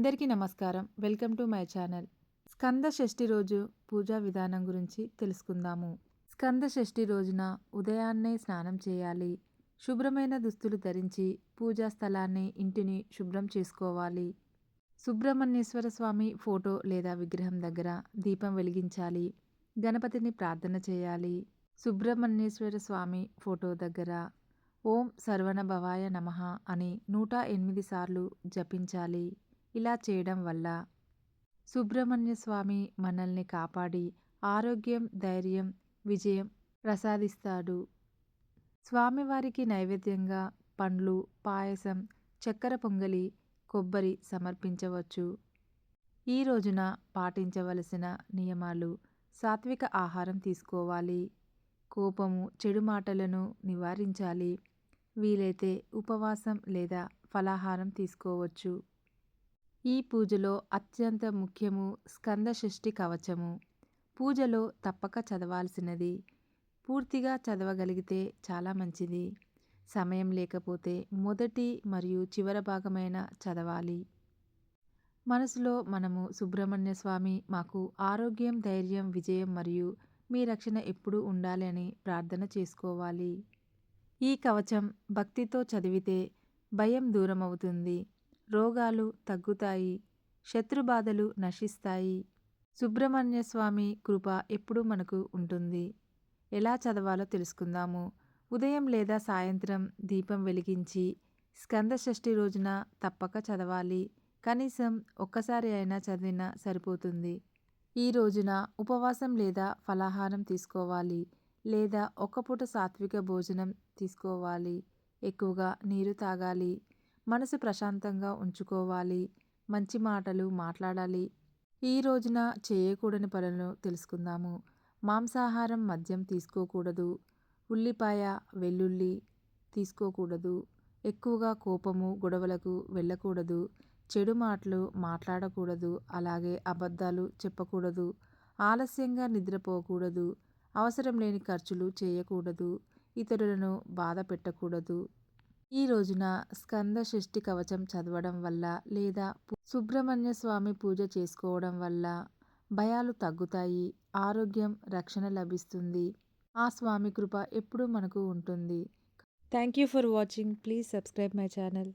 అందరికీ నమస్కారం. Welcome to my channel. Skanda Shashti రోజు పూజా విధానం గురించి తెలుసుకుందాము. స్కంద షష్ఠి రోజున ఉదయాన్నే స్నానం చేయాలి. శుభ్రమైన దుస్తులు ధరించి పూజా స్థలాన్ని ఇంటిని శుభ్రం చేసుకోవాలి. సుబ్రహ్మణ్యేశ్వర స్వామి ఫోటో లేదా విగ్రహం దగ్గర దీపం వెలిగించాలి. గణపతిని ప్రార్థన చేయాలి. సుబ్రహ్మణ్యేశ్వర స్వామి ఫోటో దగ్గర ఓం సర్వణ భవాయ నమ అని నూట ఎనిమిది సార్లు జపించాలి. ఇలా చేయడం వల్ల సుబ్రహ్మణ్య స్వామి మనల్ని కాపాడి ఆరోగ్యం ధైర్యం విజయం ప్రసాదిస్తాడు. స్వామివారికి నైవేద్యంగా పండ్లు పాయసం చక్కెర పొంగలి కొబ్బరి సమర్పించవచ్చు. ఈ రోజున పాటించవలసిన నియమాలు సాత్విక ఆహారం తీసుకోవాలి. కోపము చెడు మాటలను నివారించాలి. వీలైతే ఉపవాసం లేదా ఫలాహారం తీసుకోవచ్చు. ఈ పూజలో అత్యంత ముఖ్యము స్కంద షష్ఠి కవచము. పూజలో తప్పక చదవాల్సినది పూర్తిగా చదవగలిగితే చాలా మంచిది. సమయం లేకపోతే మొదటి మరియు చివరి భాగమైన చదవాలి. మనసులో మనము సుబ్రహ్మణ్య స్వామి మాకు ఆరోగ్యం ధైర్యం విజయం మరియు మీ రక్షణ ఎప్పుడూ ఉండాలి అని ప్రార్థన చేసుకోవాలి. ఈ కవచం భక్తితో చదివితే భయం దూరం అవుతుంది రోగాలు తగ్గుతాయి శత్రుబాధలు నశిస్తాయి. సుబ్రహ్మణ్య స్వామి కృప ఎప్పుడూ మనకు ఉంటుంది. ఎలా చదవాలో తెలుసుకుందాము. ఉదయం లేదా సాయంత్రం దీపం వెలిగించి స్కంద షష్ఠి రోజున తప్పక చదవాలి. కనీసం ఒక్కసారి అయినా చదివినా సరిపోతుంది. ఈ రోజున ఉపవాసం లేదా ఫలాహారం తీసుకోవాలి. లేదా ఒక్కపూట సాత్విక భోజనం తీసుకోవాలి. ఎక్కువగా నీరు తాగాలి. మనసు ప్రశాంతంగా ఉంచుకోవాలి. మంచి మాటలు మాట్లాడాలి. ఈ రోజున చేయకూడని పనులను తెలుసుకుందాము. మాంసాహారం మద్యం తీసుకోకూడదు. ఉల్లిపాయ వెల్లుల్లి తీసుకోకూడదు. ఎక్కువగా కోపము గొడవలకు వెళ్ళకూడదు. చెడు మాటలు మాట్లాడకూడదు. అలాగే అబద్ధాలు చెప్పకూడదు. ఆలస్యంగా నిద్రపోకూడదు. అవసరం లేని ఖర్చులు చేయకూడదు. ఇతరులను బాధ పెట్టకూడదు. ఈ రోజున స్కంద షష్ఠి కవచం చదవడం వల్ల లేదా సుబ్రహ్మణ్య స్వామి పూజ చేసుకోవడం వల్ల భయాలు తగ్గుతాయి ఆరోగ్యం రక్షణ లభిస్తుంది. ఆ స్వామి కృప ఎప్పుడూ మనకు ఉంటుంది. Thank you for watching please subscribe my channel